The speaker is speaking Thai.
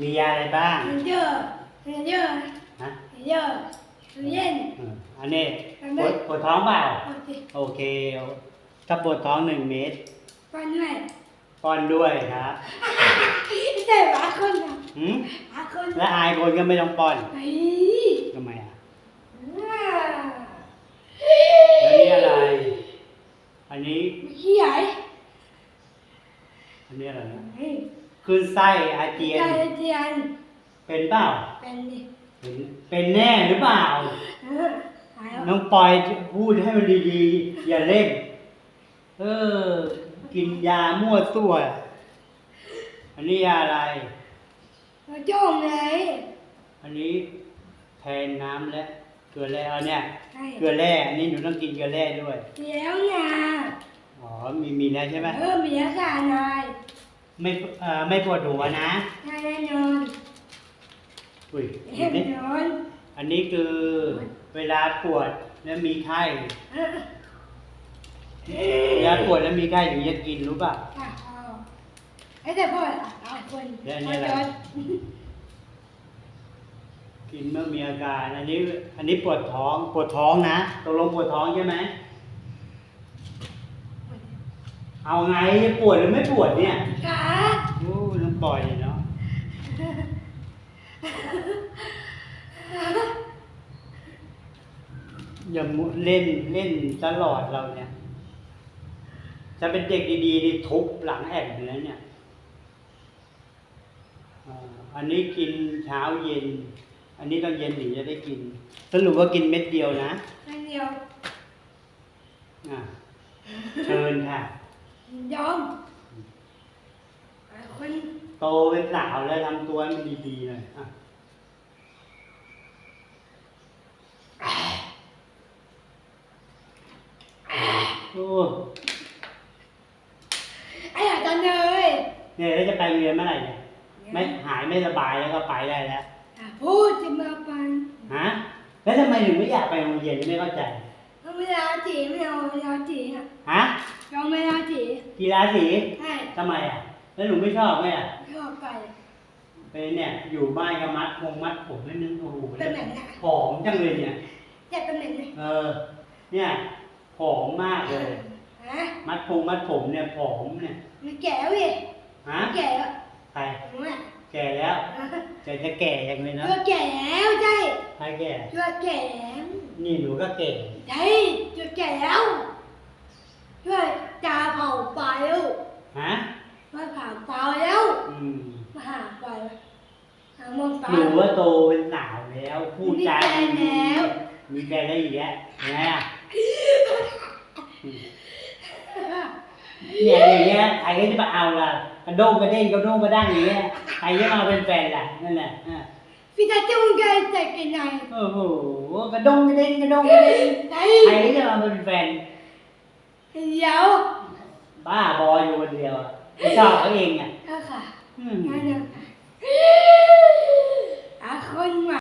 มียาอะไรบ้าง เยอะเยอะฮะ เยอะเย็นอืมอันนี้ปวดปวดท้องเปล่า โอเคโอเค ถ้าปวดท้องหนึ่งเมตรปันด้วยป้อนด้วยครับแต่หาคนอะหืมหาคนและอายคนก็ไม่ต้องป้อนไอ้ทำไมอะ ว้าแล้วนี่อะไร อันนี้ ขี้ใหญ่อันนี้อะไรนะเฮ้ ยคลื่นไส้อาเจียน ใจเจียนเป็นเปล่า เป็นดิเป็นเป็นแน่หรือเปล่า เออหายแล้วน้องปอยพูดให้มันดีๆ อย่าเล่น เออ กินยามั่วตัว อันนี้ยาอะไรมาจ้มเลยอันนี้แทนน้ำและเกลือแร่เอาเนี่ย ใช่เกลือแร่อันนี้หนูต้องกินเกลือแร่ด้วย เดี๋ยวนะอ๋อมีมีแล้วใช่ไหมเออมีอาการนาย ไม่เอ่อไม่ปวดหัวนะนายแน่นอนอุ้ยแน่นอนอันนี้คือเวลาปวดแล้วมีไข้เออเวลาปวดแล้วมีไข้ถึงจะกินรู้ป่ะค่ะเอาไอ้แต่พ่อเอาคนแล้วอันนี้อะไร พ่อจดกินเมื่อมีอาการ อันนี้อันนี้ปวดท้องปวดท้องนะตกลงปวดท้องใช่ไหม เอาไงจะปวดหรือไม่ปวดเนี่ยกาโอ้น้องปล่อยเนาะอย่ามุเล่นเล่นตลอดเราเนี่ย จะเป็นเด็กดีๆนี่ทุบหลังแอนเลยนะเนี่ยอ่าอันนี้กินเช้าเย็น อันนี้ตอนเย็นถึงจะได้กิน สรุปว่ากินเม็ดเดียวนะอันเดียว อะเชิญค่ะ ยอมไอ้คนโตเป็นสาวแล้วทำตัวให้มันดีๆหน่อยอะโอ้ไอ้อาจารย์เลยเนี่ยแล้วจะไปโรงเรียนเมื่อไหร่เนี่ยไม่หายไม่สบายแล้วก็ไปได้แล้ว อะพูดจะมาปันฮะแล้วทำไมถึงไม่อยากไปโรงเรียนไม่เข้าใจ เอาเวลาจีไม่เอาเวลาจีอะฮะยอมเวลาจีกีฬาสีใช่ทำไมอะ แล้วหนูไม่ชอบไหมอะชอบไปไปเนี่ย อยู่บ้านก็มัดพงมัดผมไม่นึกโอ้โหเป็นแบบไหนผอมจังเลยเนี่ยจะเป็นแบบไหนเออ เนี่ยผอมมากเลย ฮะมัดพงมัดผมเนี่ยผอมเนี่ยมันแก่เว้ยฮะแก่แล้วใครผมอะแก่แล้วจะจะแก่ยังเลยนะ ตัวแก่แล้วใช่ใครแก่ตัวแก่แล้ว นี่หนูก็แก่ใช่ตัวแก่แล้ว ช่วยตาเผาไฟแล้วฮะ มาผ่าไฟแล้วอืม มาหาไฟหามองตา หนูว่าโตเป็นสาวแล้ว พูดจามีแฟนแล้ว มีแฟนได้อีกแล้วเห็นไหมอะอืมเนี่ยอย่างเงี้ยใครก็จะมาเอาล่ะกระโดงกระเด้งกระโดงกระด้างอย่างเงี้ยใครจะมาเป็นแฟนล่ะนั่นแหละอะ พี่ตาจุงใจแต่กันไหโอ้โหกระดงกระเด้งกระดงกระเด้นใครจะมาเป็นแฟนเดี๋ยวบ้าบออยู่คนเดียวไม่ชอบเขาเองไงก็ค่ะอืมอะอาคนมา